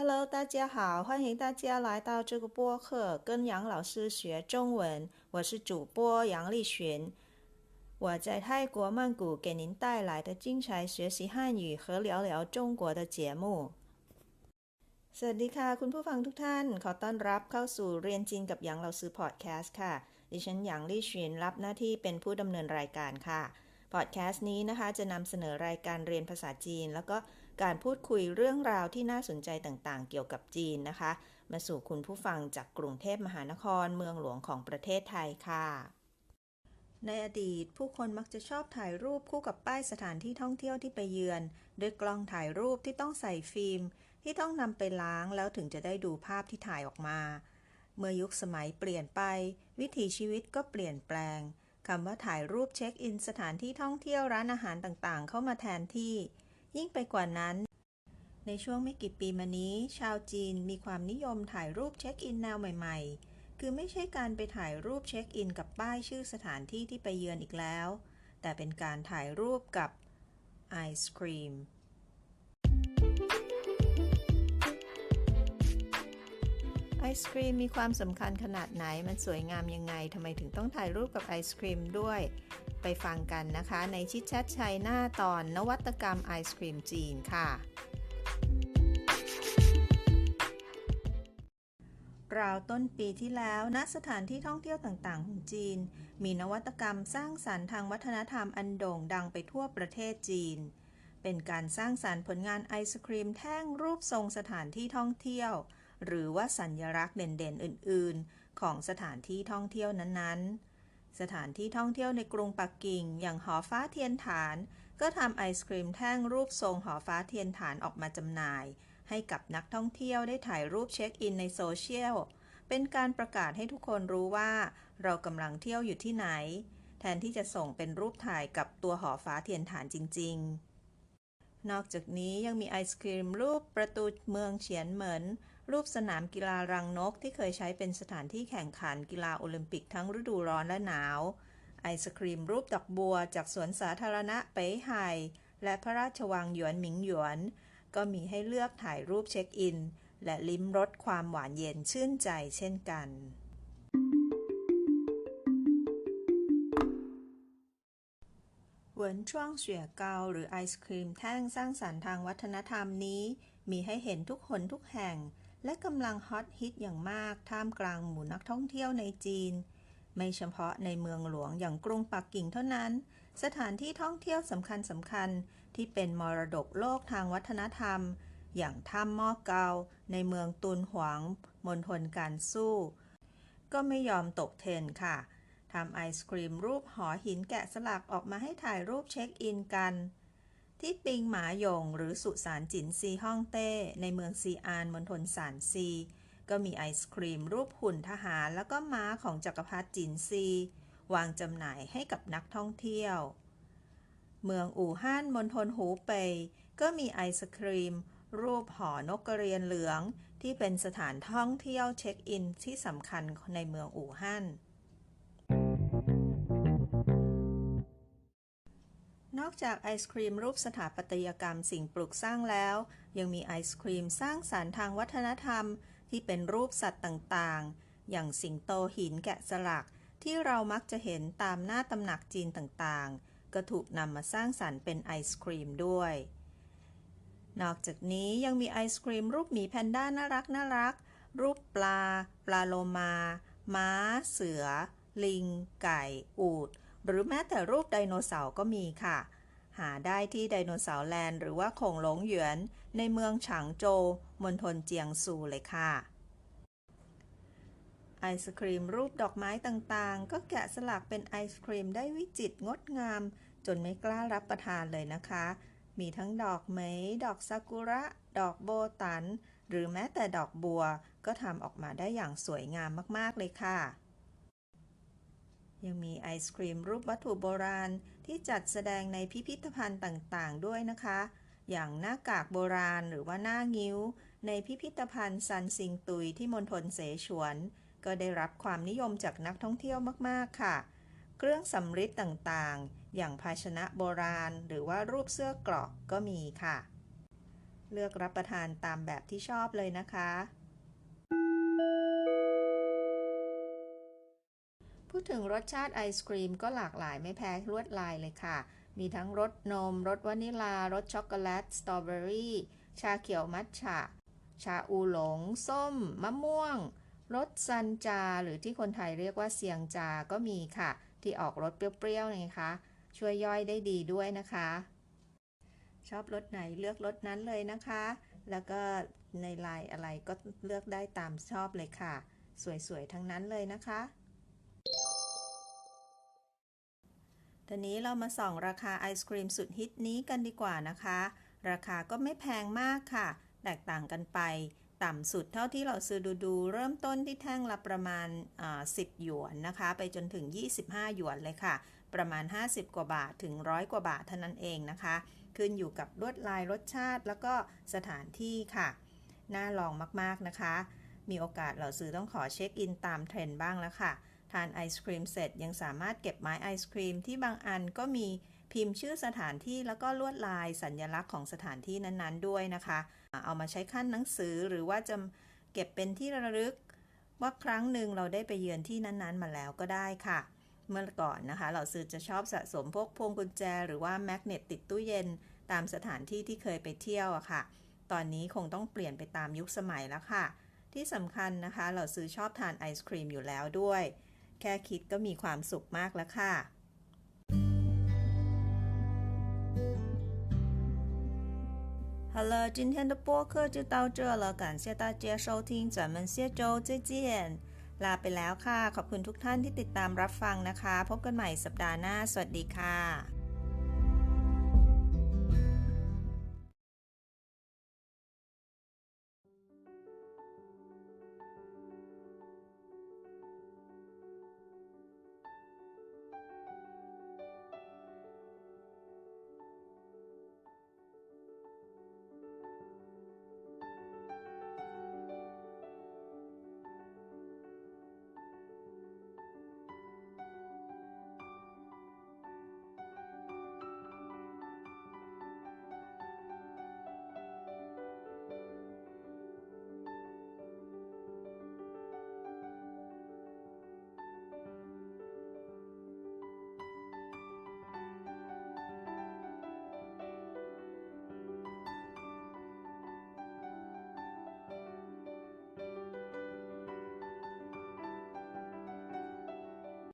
Hello，大家好，欢迎大家来到这个播客，跟杨老师学中文。我是主播杨丽群，我在泰国曼谷给您带来的精彩学习汉语和聊聊中国的节目。สวัสดีค่ะ คุณผู้ฟังทุกท่าน ขอต้อนรับเข้าสู่เรียนจีนกับหยางเราซื้อพอดแคสต์ค่ะ ดิฉันหยางลี่ชินรับหน้าที่เป็นผู้ดำเนินรายการค่ะ พอดแคสต์นี้นะคะจะนำเสนอรายการเรียนภาษาจีน แล้วก็ การพูดคุยเรื่องราวที่น่าสนใจต่างๆ เกี่ยวกับจีนนะคะ มาสู่คุณผู้ฟังจากกรุงเทพมหานครเมืองหลวงของประเทศไทยค่ะ ในอดีตผู้คนมักจะชอบถ่ายรูปคู่กับป้ายสถานที่ท่องเที่ยวที่ไปเยือนด้วยกล้องถ่ายรูปที่ต้องใส่ฟิล์ม ที่ต้องนำไปล้างแล้วถึงจะได้ดูภาพที่ถ่ายออกมา เมื่อยุคสมัยเปลี่ยนไป วิถีชีวิตก็เปลี่ยนแปลงคำว่าถ่ายรูปเช็คอินสถานที่ท่องเที่ยวร้านอาหารต่างๆ เข้ามาแทนที่ ยิ่งไปกว่านั้น ในช่วงไม่กี่ปีมานี้ ชาวจีนมีความนิยมถ่ายรูปเช็คอินแนวใหม่ๆ คือไม่ใช่การไปถ่ายรูปเช็คอินกับป้ายชื่อสถานที่ที่ไปเยือนอีกแล้ว แต่เป็นการถ่ายรูปกับไอศครีมไอศครีมมีความสำคัญขนาดไหน มันสวยงามยังไง ทำไมถึงต้องถ่ายรูปกับไอศครีมด้วย ไปฟังกันนะคะ ในชิดแชทชัยหน้าตอนนวัตกรรมไอศครีมจีนค่ะ ราวต้นปีที่แล้วณสถานที่ท่องเที่ยวต่างๆ ของจีน มีนวัตกรรมสร้างสรรค์ทางวัฒนธรรมอันโด่งดังไปทั่วประเทศจีน เป็นการสร้างสรรค์ผลงานไอศครีมแท่งรูปทรงสถานที่ท่องเที่ยว หรือว่าสัญลักษณ์เด่นๆ อื่น ๆ ของสถานที่ท่องเที่ยวนั้นๆ สถานที่ท่องเที่ยวในกรุงปักกิ่ง อย่างหอฟ้าเทียนฐาน ก็ทำไอศครีมแท่งรูปทรงหอฟ้าเทียนฐานออกมาจำหน่าย ให้กับนักท่องเที่ยวได้ถ่ายรูปเช็คอินในโซเชียล เป็นการประกาศให้ทุกคนรู้ว่า เรากำลังเที่ยวอยู่ที่ไหน แทนที่จะส่งเป็นรูปถ่ายกับตัวหอฟ้าเทียนฐานจริง ๆ นอกจากนี้ยังมีไอศครีมรูปประตูเมืองเฉียนเหมิน รูปสนามกีฬารังนกที่เคยใช้เป็นสถานที่แข่งขันกีฬาโอลิมปิกทั้งฤดูร้อนและหนาว ไอศครีมรูปดอกบัวจากสวนสาธารณะเป๋ไห่และพระราชวังหยวนหมิงหยวน ก็มีให้เลือกถ่ายรูปเช็คอิน และลิ้มรสความหวานเย็นชื่นใจเช่นกันเหวินช่วงเฉียเกาหรือไอศครีมแท่งสร้างสรรค์ทางวัฒนธรรมนี้ มีให้เห็นทุกคนทุกแห่ง และกำลังฮอตฮิตอย่างมากท่ามกลางหมู่นักท่องเที่ยวในจีน ไม่เฉพาะในเมืองหลวงอย่างกรุงปักกิ่งเท่านั้น สถานที่ท่องเที่ยวสำคัญสำคัญที่เป็นมรดกโลกทางวัฒนธรรม อย่างถ้ำมอเกา ในเมืองตุนหวงมณฑลการสู้ ก็ไม่ยอมตกเทรนค่ะทำไอศครีมรูปหอหินแกะสลักออกมาให้ถ่ายรูปเช็คอินกัน ที่ปิงหมาหยงหรือสุสานจินซีฮ่องเต้ ในเมืองซีอานมณฑลสานซี ก็มีไอศครีมรูปหุ่นทหารแล้วก็ม้าของจักรพรรดิจินซี วางจำหน่ายให้กับนักท่องเที่ยว เมืองอู่ฮั่นมณฑลหูเป่ยก็มีไอศครีม รูปหอนกกระเรียนเหลือง ที่เป็นสถานท่องเที่ยวเช็คอินที่สำคัญในเมืองอู่ฮั่นน อกจากไอศครีมรูปสถาปัตยกรรมสิ่งปลูกสร้างแล้ว ยังมีไอศครีมสร้างสารรค์ทางวัฒนธรรม ที่เป็นรูปสัตว์ต่างๆ อย่างสิงโตหินแกะสลัก ที่เรามักจะเห็นตามหน้าตำหนักจีนต่างๆ ก็ถูกนำมาสร้างสรรค์เป็นไอศครีมด้วย นอกจากนี้ยังมีไอศครีมรูปหมีแพนด้าน่ารักน่ารัก รูปปลา ปลาโลมา ม้า เสือ ลิง ไก่ อูฐหรือแม้แต่รูปไดโนเสาร์ก็มีค่ะ หาได้ที่ไดโนเสาร์แลนด์หรือว่าคงหลงหยวน ในเมืองฉางโจวมณฑลเจียงซูเลยค่ะ ไอศครีมรูปดอกไม้ต่างๆ ก็แกะสลักเป็นไอศครีมได้วิจิตรงดงาม จนไม่กล้ารับประทานเลยนะคะ มีทั้งดอกเหมยดอกซากุระ ดอกโบตัน หรือแม้แต่ดอกบัว ก็ทำออกมาได้อย่างสวยงามมากๆเลยค่ะ ยังมีไอศครีมรูปวัตถุโบราณที่จัดแสดงในพิพิธภัณฑ์ต่างๆ ด้วยนะคะ อย่างหน้ากากโบราณหรือว่าหน้างิ้ว ในพิพิธภัณฑ์ซันซิงตุยที่มณฑลเสฉวน ก็ได้รับความนิยมจากนักท่องเที่ยวมากๆค่ะ เครื่องสำริดต่างๆ อย่างภาชนะโบราณ หรือว่ารูปเสื้อกราะก็มีค่ะ เลือกรับประทานตามแบบที่ชอบเลยนะคะ พูดถึงรสชาติไอศครีมก็หลากหลายไม่แพ้ลวดลายเลยค่ะ มีทั้งรสนม รสวานิลา รสช็อกโกแลต สตรอเบอรี่ ชาเขียวมัทฉะ ชาอูหลง ส้ม มะม่วง รสซันจา หรือที่คนไทยเรียกว่าเซียงจาก็มีค่ะ ที่ออกรสเปรี้ยวๆไงคะ ช่วยย่อยได้ดีด้วยนะคะ ชอบรสไหนเลือกรสนั้นเลยนะคะ แล้วก็ในลายอะไรก็เลือกได้ตามชอบเลยค่ะ สวยๆ ทั้งนั้นเลยนะคะ ทีนี้เรามาส่องราคาไอศครีมสุดฮิตนี้กันดีกว่านะคะ ราคาก็ไม่แพงมากค่ะ แตกต่างกันไป ต่ำสุดเท่าที่เราซื้อดูดูๆเริ่มต้นที่แท่งละประมาณ 10 หยวนนะคะ ไปจนถึง 25 หยวนเลยค่ะ ประมาณ 50 กว่าบาทถึงร้อยกว่าบาทเท่านั้นเองนะคะ ขึ้นอยู่กับลวดลายรสชาติแล้วก็สถานที่ค่ะ น่าลองมากๆนะคะ มีโอกาสเราซื้อต้องขอเช็คอินตามเทรนด์บ้างแล้วค่ะ ทานไอศครีมเสร็จยังสามารถเก็บไม้ไอศครีมที่บางอันก็มีพิมพ์ชื่อสถานที่แล้วก็ลวดลายสัญลักษณ์ของสถานที่นั้นๆ ด้วยนะคะ เอามาใช้ขั้นหนังสือหรือว่าจะเก็บเป็นที่ระลึก ว่าครั้งหนึ่งเราได้ไปเยือนที่นั้นๆ มาแล้วก็ได้ค่ะ เมื่อก่อนนะคะ เราซื้อจะชอบสะสมพวกพวงกุญแจ หรือว่าแมกเนตติดตู้เย็น ตามสถานที่ที่เคยไปเที่ยวอะค่ะ ตอนนี้คงต้องเปลี่ยนไปตามยุคสมัยแล้วค่ะ ที่สำคัญนะคะ เราซื้อชอบทานไอศครีมอยู่แล้วด้วย แค่คิดก็มีความสุขมากแล้วค่ะ 好了，今天的播客就到这了，感谢大家收听，咱们下周再见。ลาไปแล้วค่ะ ขอบคุณทุกท่านที่ติดตามรับฟังนะคะ พบกันใหม่สัปดาห์หน้า สวัสดีค่ะ